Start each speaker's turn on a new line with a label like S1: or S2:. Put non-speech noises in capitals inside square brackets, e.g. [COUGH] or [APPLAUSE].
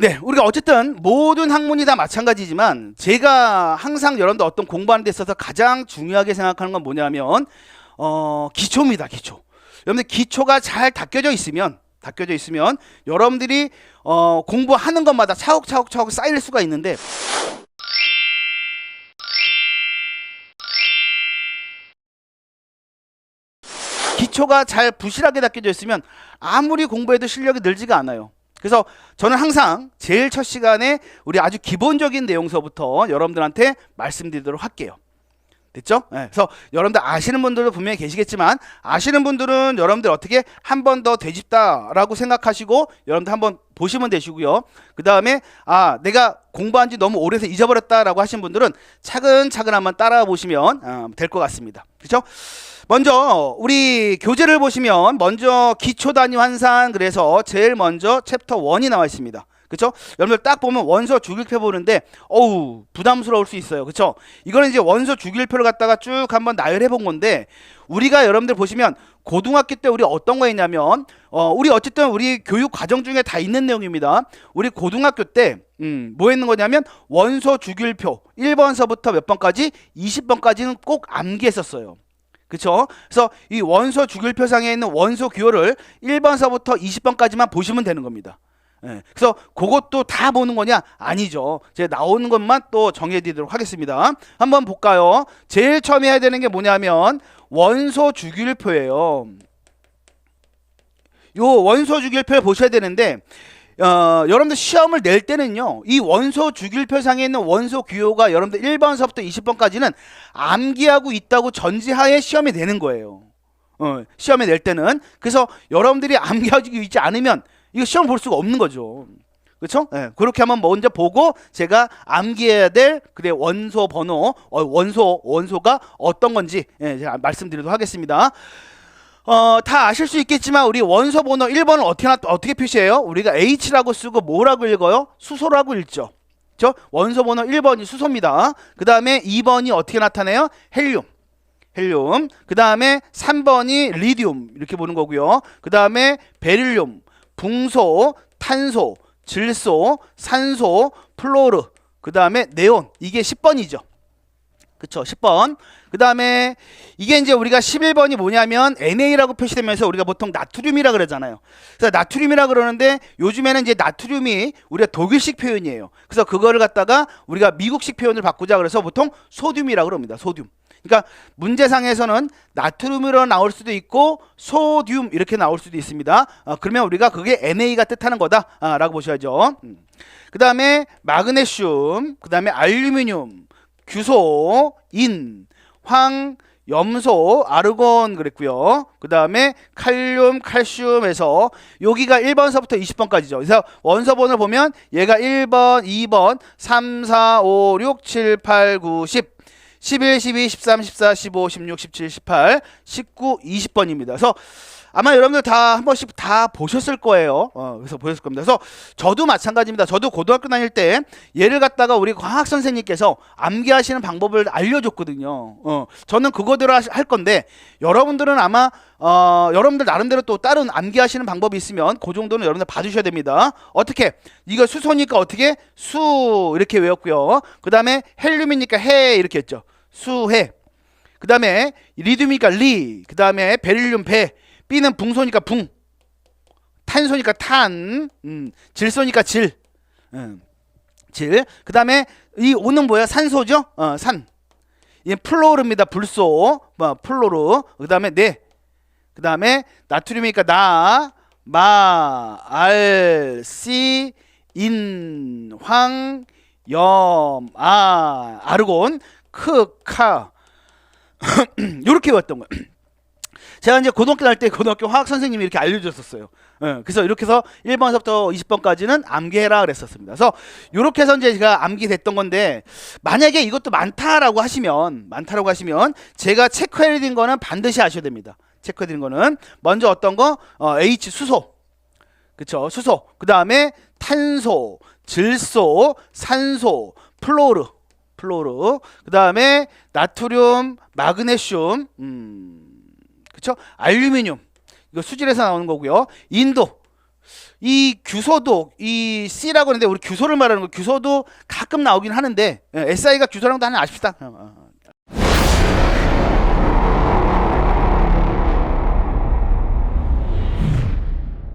S1: 네, 우리가 어쨌든 모든 학문이 다 마찬가지지만 제가 항상 여러분들 어떤 공부하는 데 있어서 가장 중요하게 생각하는 건 뭐냐면 어, 기초입니다, 기초. 여러분들 기초가 잘 닦여져 있으면 닦여져 있으면 여러분들이 어, 공부하는 것마다 차곡차곡차곡 쌓일 수가 있는데 기초가 잘 부실하게 닦여져 있으면 아무리 공부해도 실력이 늘지가 않아요. 그래서 저는 항상 제일 첫 시간에 우리 아주 기본적인 내용서부터 여러분들한테 말씀드리도록 할게요. 됐죠? 네. 그래서 여러분들 아시는 분들도 분명히 계시겠지만 아시는 분들은 여러분들 어떻게 한 번 더 되짚다라고 생각하시고 여러분들 한번 보시면 되시고요. 그 다음에 아 내가 공부한 지 너무 오래서 잊어버렸다라고 하신 분들은 차근차근 한번 따라 보시면 어, 아, 될것 같습니다. 그렇죠? 먼저 우리 교재를 보시면 먼저 기초 단위 환산 그래서 제일 먼저 챕터 1이 나와 있습니다. 그렇죠? 여러분들 딱 보면 원서 주기표 보는데 어우 부담스러울 수 있어요. 그렇죠? 이거는 이제 원서 주기표를 갖다가 쭉 한번 나열해 본 건데 우리가 여러분들 보시면 고등학교 때 우리 어떤 거 했냐면 어 우리 어쨌든 우리 교육 과정 중에 다 있는 내용입니다. 우리 고등학교 때 음, 뭐 했는 거냐면 원서 주기표 1번서부터 몇 번까지 20번까지는 꼭 암기했었어요. 그렇죠 그래서 이원서주기표상에 있는 원소 규호를 1번서부터 20번까지만 보시면 되는 겁니다. 예. 그래서 그것도 다 보는 거냐? 아니죠. 제 나오는 것만 또 정해드리도록 하겠습니다. 한번 볼까요? 제일 처음 해야 되는 게 뭐냐면 원소 주기율표예요. 요 원소 주기율표 를 보셔야 되는데 어, 여러분들 시험을 낼 때는요, 이 원소 주기율표상에 있는 원소 기호가 여러분들 1번서부터 20번까지는 암기하고 있다고 전지하에 시험이 되는 거예요. 어, 시험에 낼 때는. 그래서 여러분들이 암기하고 있지 않으면 이거 시험 볼 수가 없는 거죠. 그렇죠? 네. 그렇게 한번 먼저 보고 제가 암기해야 될 그래 원소 번호, 어, 원소 원소가 어떤 건지 예, 제가 말씀드리도록 하겠습니다. 어, 다 아실 수 있겠지만 우리 원소 번호 1번을 어떻게 어떻게 표시해요? 우리가 H라고 쓰고 뭐라고 읽어요? 수소라고 읽죠. 그렇죠? 원소 번호 1번이 수소입니다. 그다음에 2번이 어떻게 나타나요 헬륨. 헬륨. 그다음에 3번이 리듐 이렇게 보는 거고요. 그다음에 베릴륨 붕소, 탄소, 질소, 산소, 플로르, 그 다음에 네온. 이게 10번이죠. 그쵸 10번 그 다음에 이게 이제 우리가 11번이 뭐냐면 NA라고 표시되면서 우리가 보통 나트륨이라 고 그러잖아요 그래서 나트륨이라 고 그러는데 요즘에는 이제 나트륨이 우리가 독일식 표현이에요 그래서 그거를 갖다가 우리가 미국식 표현을 바꾸자 그래서 보통 소듐이라 그럽니다 소듐 그러니까 문제상에서는 나트륨으로 나올 수도 있고 소듐 이렇게 나올 수도 있습니다. 어, 그러면 우리가 그게 NA가 뜻하는 거다라고 아, 보셔야죠. 음. 그 다음에 마그네슘, 그 다음에 알루미늄, 규소, 인, 황, 염소, 아르곤 그랬고요. 그 다음에 칼륨, 칼슘에서 여기가 1번서부터 20번까지죠. 그래서 원서번을 보면 얘가 1번, 2번, 3, 4, 5, 6, 7, 8, 9, 10 11, 12, 13, 14, 15, 16, 17, 18, 19, 20번입니다. 그래서 아마 여러분들 다 한 번씩 다 보셨을 거예요. 어, 그래서 보셨을 겁니다. 그래서 저도 마찬가지입니다. 저도 고등학교 다닐 때 얘를 갖다가 우리 과학 선생님께서 암기하시는 방법을 알려줬거든요. 어, 저는 그거대로 할 건데 여러분들은 아마 어, 여러분들 나름대로 또 다른 암기하시는 방법이 있으면 그 정도는 여러분들 봐주셔야 됩니다. 어떻게? 이거 수소니까 어떻게? 수 이렇게 외웠고요. 그 다음에 헬륨이니까 해 이렇게 했죠. 수해. 그 다음에 리듬이니까 리. 그 다음에 베릴륨 배. B는 붕소니까 붕. 탄소니까 탄. 음, 질소니까 질. 음, 질. 그 다음에 이 오는 뭐야? 산소죠? 어, 산. 이 플로르입니다. 불소. 뭐 플로르. 그 다음에 네. 그 다음에 나트륨이니까 나, 마, 알, 씨, 인, 황, 염, 아, 아르곤, 크, 카. 이렇게 [CLEARS THROAT] 외웠던 거예요. [CLEARS THROAT] 제가 이제 고등학교 다때 고등학교 화학 선생님이 이렇게 알려줬었어요. 예, 그래서 이렇게 해서 1번서부터 20번까지는 암기해라 그랬었습니다. 그래서 이렇게 해서 이제 제가 암기됐던 건데 만약에 이것도 많다라고 하시면 많다라고 하시면 제가 체크해드린 거는 반드시 아셔야 됩니다. 체크해드린 거는 먼저 어떤 거? 어, H 수소. 그쵸? 수소. 그 다음에 탄소, 질소, 산소, 플로르. 플로르. 그 다음에 나트륨, 마그네슘. 음. 그쵸? 알루미늄. 이거 수질에서 나오는 거고요. 인도. 이 규소도 이 C라고 하는데 우리 규소를 말하는 거 규소도 가끔 나오긴 하는데 예, SI가 규소랑도 하나 아쉽다. 어, 어, 어.